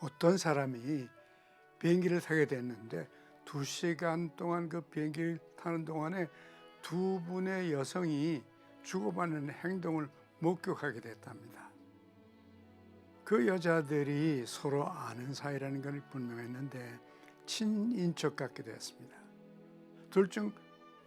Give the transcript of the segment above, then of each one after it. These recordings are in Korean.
어떤 사람이 비행기를 타게 됐는데 두 시간 동안 그 비행기를 타는 동안에 두 분의 여성이 주고받는 행동을 목격하게 됐답니다. 그 여자들이 서로 아는 사이라는 걸 분명했는데 친인척 같기도 했습니다. 둘 중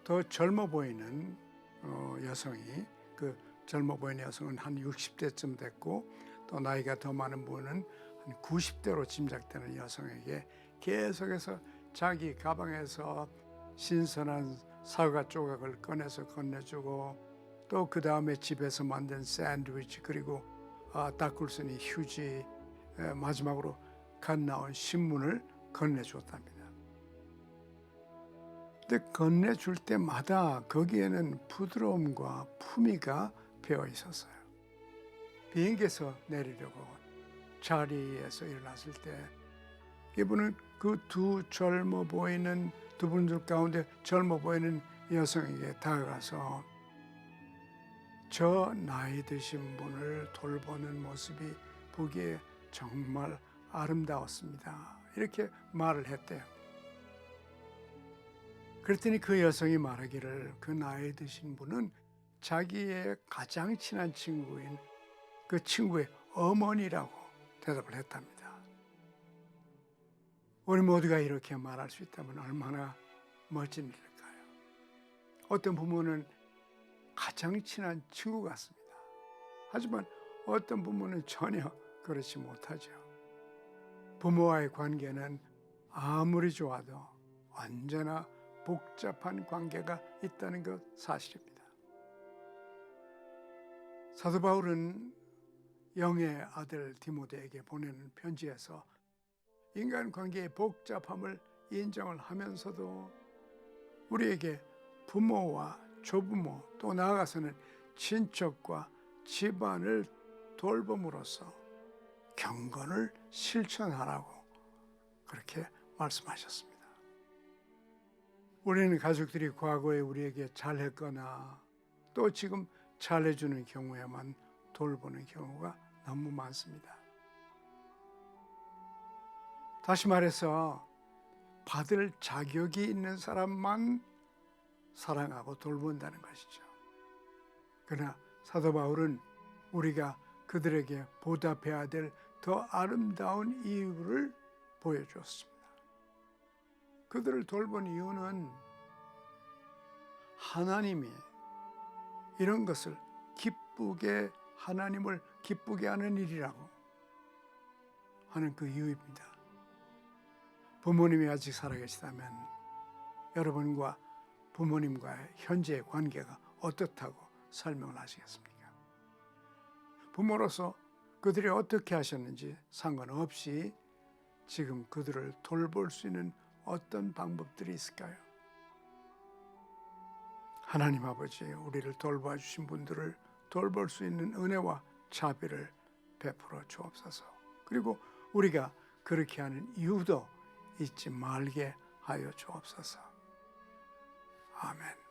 더 젊어 보이는 어, 여성이 그 젊어 보이는 여성은 한 60대쯤 됐고 또 나이가 더 많은 분은 한 90대로 짐작되는 여성에게 계속해서 자기 가방에서 신선한 사과 조각을 꺼내서 건네주고 또 그 다음에 집에서 만든 샌드위치 그리고 아, 있는 휴지 에, 마지막으로 갓 나온 신문을 건네주었답니다. 근데 건네줄 때마다 거기에는 부드러움과 품위가 배어 있었어요. 비행기에서 내리려고 자리에서 일어났을 때 이분은 그 두 젊어 보이는 두 분들 가운데 젊어 보이는 여성에게 다가가서 저 나이 드신 분을 돌보는 모습이 보기에 정말 아름다웠습니다. 이렇게 말을 했대요. 그랬더니 그 여성이 말하기를 그 나이 드신 분은 자기의 가장 친한 친구인 그 친구의 어머니라고 대답을 했답니다. 우리 모두가 이렇게 말할 수 있다면 얼마나 멋진 일일까요? 어떤 부모는 가장 친한 친구 같습니다. 하지만 어떤 부모는 전혀 그렇지 못하죠. 부모와의 관계는 아무리 좋아도 언제나 복잡한 관계가 있다는 것 사실입니다. 사도 바울은 영의 아들 디모데에게 보내는 편지에서 인간 관계의 복잡함을 인정을 하면서도 우리에게 부모와 조부모 또 나아가서는 친척과 집안을 돌봄으로써 경건을 실천하라고 그렇게 말씀하셨습니다. 우리는 가족들이 과거에 우리에게 잘했거나 또 지금 잘해주는 경우에만 돌보는 경우가 너무 많습니다. 다시 말해서 받을 자격이 있는 사람만 사랑하고 돌본다는 것이죠. 그러나 사도 바울은 우리가 그들에게 보답해야 될 더 아름다운 이유를 보여주었습니다. 그들을 돌본 이유는 하나님이 이런 것을 기쁘게 하나님을 기쁘게 하는 일이라고 하는 그 이유입니다. 부모님이 아직 살아계시다면 여러분과 부모님과의 현재의 관계가 어떻다고 설명을 하시겠습니까? 부모로서 그들이 어떻게 하셨는지 상관없이 지금 그들을 돌볼 수 있는 어떤 방법들이 있을까요? 하나님 아버지, 우리를 돌봐 주신 분들을 돌볼 수 있는 은혜와 자비를 베풀어 주옵소서. 그리고 우리가 그렇게 하는 이유도 잊지 말게 하여 주옵소서. 아멘.